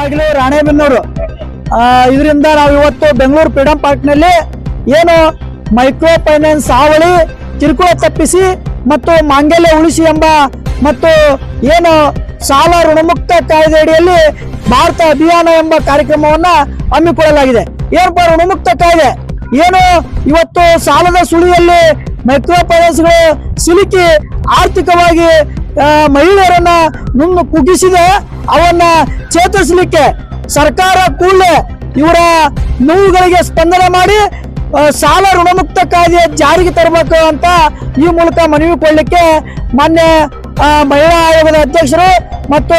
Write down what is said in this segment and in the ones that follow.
ಬಾಗಿಲು ರಾಣೆಬೆನ್ನೂರು. ಇದರಿಂದ ನಾವು ಇವತ್ತು ಬೆಂಗಳೂರು ಫ್ರೀಡಂ ಪಾರ್ಕ್ನಲ್ಲಿ ಏನು ಮೈಕ್ರೋ ಫೈನಾನ್ಸ್ ಹಾವಳಿ, ಕಿರುಕುಳ ತಪ್ಪಿಸಿ ಮತ್ತು ಮಾಂಗಲ್ಯ ಉಳಿಸಿ ಎಂಬ ಮತ್ತು ಏನು ಸಾಲ ಋಣಮುಕ್ತ ಕಾಯ್ದೆ ಅಡಿಯಲ್ಲಿ ಭಾರತ ಅಭಿಯಾನ ಎಂಬ ಕಾರ್ಯಕ್ರಮವನ್ನ ಹಮ್ಮಿಕೊಳ್ಳಲಾಗಿದೆ. ಏನಪ್ಪ ಋಣಮುಕ್ತ ಕಾಯ್ದೆ? ಏನು ಇವತ್ತು ಸಾಲದ ಸುಳಿಯಲ್ಲಿ ಮೈಕ್ರೋ ಫೈನಾನ್ಸ್ಗಳು ಸಿಲುಕಿ ಆರ್ಥಿಕವಾಗಿ ಮಹಿಳೆಯರನ್ನ ನುಂಗು ಕುಗ್ಗಿಸಿದೆ. ಅವನ್ನ ಚೇತರಿಸಲಿಕ್ಕೆ ಸರ್ಕಾರ ಕೂಡಲೇ ಇವರ ನೋವುಗಳಿಗೆ ಸ್ಪಂದನೆ ಮಾಡಿ ಸಾಲ ಋಣಮುಕ್ತ ಕಾಯ್ದೆ ಜಾರಿಗೆ ತರಬೇಕು ಅಂತ ಈ ಮೂಲಕ ಮನವಿ ಕೊಡಲಿಕ್ಕೆ ಮಾನ್ಯ ಮಹಿಳಾ ಆಯೋಗದ ಅಧ್ಯಕ್ಷರು ಮತ್ತು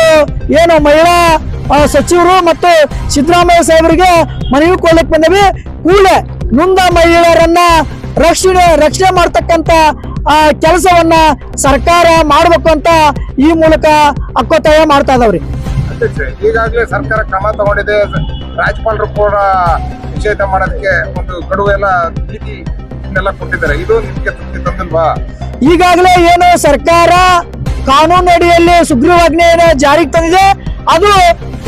ಏನು ಮಹಿಳಾ ಸಚಿವರು ಮತ್ತು ಸಿದ್ದರಾಮಯ್ಯ ಸಾಹೇಬರಿಗೆ ಮನವಿ ಕೊಡ್ಲಿಕ್ಕೆ ಬಂದವಿ. ಕೂಡಲೇ ನೊಂದ ಮಹಿಳೆಯರನ್ನ ರಕ್ಷಣೆ ರಕ್ಷಣೆ ಮಾಡ್ತಕ್ಕಂತ ಆ, ಕೆಲಸವನ್ನ ಸರ್ಕಾರ ಮಾಡಬೇಕು ಅಂತ ಈ ಮೂಲಕ ಅಕ್ಕೊತ್ತಾಯ ಮಾಡ್ತಾ ಇದಾವ್ರಿ. ಈಗಾಗಲೇ ಸರ್ಕಾರ ಕ್ರಮ ತಗೊಂಡಿದೆ. ರಾಜ್ಯಪಾಲರು ಕೂಡ ನಿಷೇಧ ಮಾಡೋದಕ್ಕೆ ಒಂದು ಗಡುವು ಎಲ್ಲ ನೀತಿ ಕೊಟ್ಟಿದ್ದಾರೆ. ಇದು ನಿಮ್ಗೆ ತೃಪ್ತಿ ತಂದಿಲ್ವಾ? ಈಗಾಗಲೇ ಏನು ಸರ್ಕಾರ ಕಾನೂನು ಅಡಿಯಲ್ಲಿ ಸುಗ್ರೀವಾಜ್ಞೆಯನ್ನು ಜಾರಿಗೆ ತಂದಿದೆ ಅದು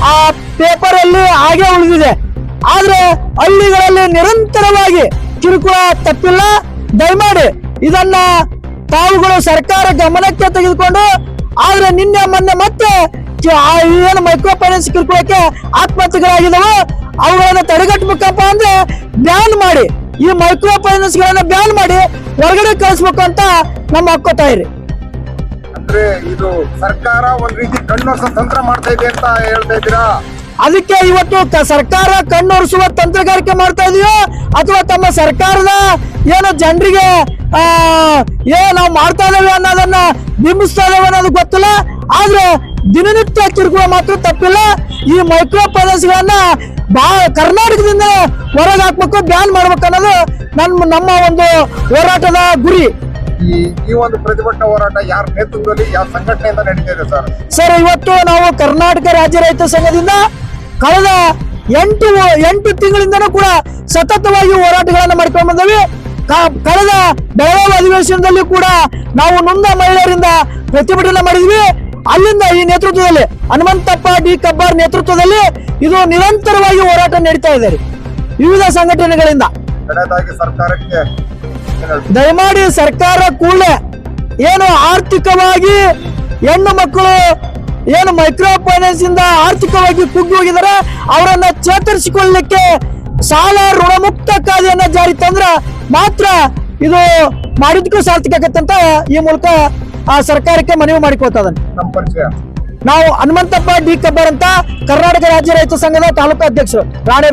ಆ ಪೇಪರ್ ಅಲ್ಲಿ ಹಾಗೆ ಉಳಿದಿದೆ. ಆದ್ರೆ ಹಳ್ಳಿಗಳಲ್ಲಿ ನಿರಂತರವಾಗಿ ಕಿರುಕುಳ ತಪ್ಪಿಲ್ಲ. ದಯಮಾಡಿ ಇದನ್ನ ತಾವುಗಳು ಸರ್ಕಾರ ಗಮನಕ್ಕೆ ತೆಗೆದುಕೊಂಡು, ಆದ್ರೆ ನಿನ್ನೆ ಮೊನ್ನೆ ಮತ್ತೆ ಏನು ಮೈಕ್ರೋ ಫೈನಾನ್ಸ್ ಕಿರುಕುಳಕ್ಕೆ ಆತ್ಮಹತ್ಯೆಗಳಾಗಿದ್ದಾವೆ. ಅವುಗಳನ್ನ ತಡೆಗಟ್ಟಬೇಕಪ್ಪ ಅಂದ್ರೆ ಬ್ಯಾನ್ ಮಾಡಿ. ಈ ಮೈಕ್ರೋ ಫೈನಾನ್ಸ್ ಗಳನ್ನ ಬ್ಯಾನ್ ಮಾಡಿ ಹೊರಗಡೆ ಕಳಿಸ್ಬೇಕು ಅಂತ ನಮ್ಮ ಹಕ್ಕೊತ್ತಾಯಿರಿ ಅಂದ್ರೆ ಇದು ಸರ್ಕಾರ ಒಂದ್ ರೀತಿ ಕಣ್ಣು ತಂತ್ರ ಮಾಡ್ತಾ ಇದೆ ಅಂತ ಹೇಳ್ತಾ ಇದ್ದೀರಾ? ಅದಕ್ಕೆ ಇವತ್ತು ಸರ್ಕಾರ ಕಣ್ಣೊರೆಸುವ ತಂತ್ರಗಾರಿಕೆ ಮಾಡ್ತಾ ಇದೆಯೋ ಅಥವಾ ತಮ್ಮ ಸರ್ಕಾರದ ಏನು ಜನರಿಗೆ ಆ ಏ ನಾವು ಮಾಡ್ತಾ ಇದ್ದೇವೆ ಅನ್ನೋದನ್ನ ಬಿಂಬಿಸ್ತಾ ಇದ್ದೇವೆ ಅನ್ನೋದು ಗೊತ್ತಿಲ್ಲ. ಆದ್ರೆ ದಿನನಿತ್ಯ ತಿರುಗುವ ಮಾತ್ರ ತಪ್ಪಿಲ್ಲ. ಈ ಮೈಕ್ರೋ ಪ್ರದೇಶಗಳನ್ನ ಗಳನ್ನ ಬಾ ಕರ್ನಾಟಕದಿಂದ ಹೊರಗೆ ಹಾಕ್ಬೇಕು ಬ್ಯಾನ್ ಮಾಡ್ಬೇಕು ಅನ್ನೋದು ನನ್ನ ನಮ್ಮ ಒಂದು ಹೋರಾಟದ ಗುರಿ. ಈ ಈ ಒಂದು ಪ್ರತಿಭಟನಾ ಹೋರಾಟ ಯಾರ ನೇತೃತ್ವದಲ್ಲಿ ಯಾವ ಸಂಘಟನೆಯಿಂದ ನಡೀತಾ ಇದೆ ಸರ್? ಸರ್ ಇವತ್ತು ನಾವು ಕರ್ನಾಟಕ ರಾಜ್ಯ ರೈತ ಸಂಘದಿಂದ ಕಳೆದ ಎಂಟು ಎಂಟು ತಿಂಗಳಿಂದನೂ ಕೂಡ ಸತತವಾಗಿ ಹೋರಾಟಗಳನ್ನು ಮಾಡ್ಕೊಂಡು ಬಂದವಿ. ಕಳೆದ ಬೆಳಗಾವಿ ಅಧಿವೇಶನದಲ್ಲಿ ಕೂಡ ನಾವು ನೊಂದ ಮಹಿಳೆಯರಿಂದ ಪ್ರತಿಭಟನೆ ಮಾಡಿದ್ವಿ. ಅಲ್ಲಿಂದ ಈ ನೇತೃತ್ವದಲ್ಲಿ ಹನುಮಂತಪ್ಪ ಡಿ ಕಬ್ಬಾರ್ ನೇತೃತ್ವದಲ್ಲಿ ಇದು ನಿರಂತರವಾಗಿ ಹೋರಾಟ ನಡೀತಾ ಇದೆ. ವಿವಿಧ ಸಂಘಟನೆಗಳಿಂದ. ದಯಮಾಡಿ ಸರ್ಕಾರ ಕೂಡಲೇ ಏನು ಆರ್ಥಿಕವಾಗಿ ಹೆಣ್ಣು ಮಕ್ಕಳು ಏನು ಮೈಕ್ರೋ ಫೈನಾನ್ಸ್ ಇಂದ ಆರ್ಥಿಕವಾಗಿ ಕುಗ್ಗಿ ಹೋಗಿದ್ದಾರೆ ಅವರನ್ನ ಚೇತರಿಸಿಕೊಳ್ಳಲಿಕ್ಕೆ ಸಾಲ ಋಣಮುಕ್ತ ಕಾಯ್ದೆಯನ್ನ ಜಾರಿ ತಂದ್ರ ಮಾತ್ರ ಇದು ಮಾಡಿದ್ಕು ಸಾರ್ಥಕ ಆಗತ್ತೆ ಅಂತ ಈ ಮೂಲಕ ಆ ಸರ್ಕಾರಕ್ಕೆ ಮನವಿ ಮಾಡಿಕೊಳ್ತಾ ನಾವು ಹನುಮಂತಪ್ಪ ಡಿ ಕಬ್ಬರ್ ಅಂತ ಕರ್ನಾಟಕ ರಾಜ್ಯ ರೈತ ಸಂಘದ ತಾಲೂಕಾ ಅಧ್ಯಕ್ಷರು. ರಾಣೆ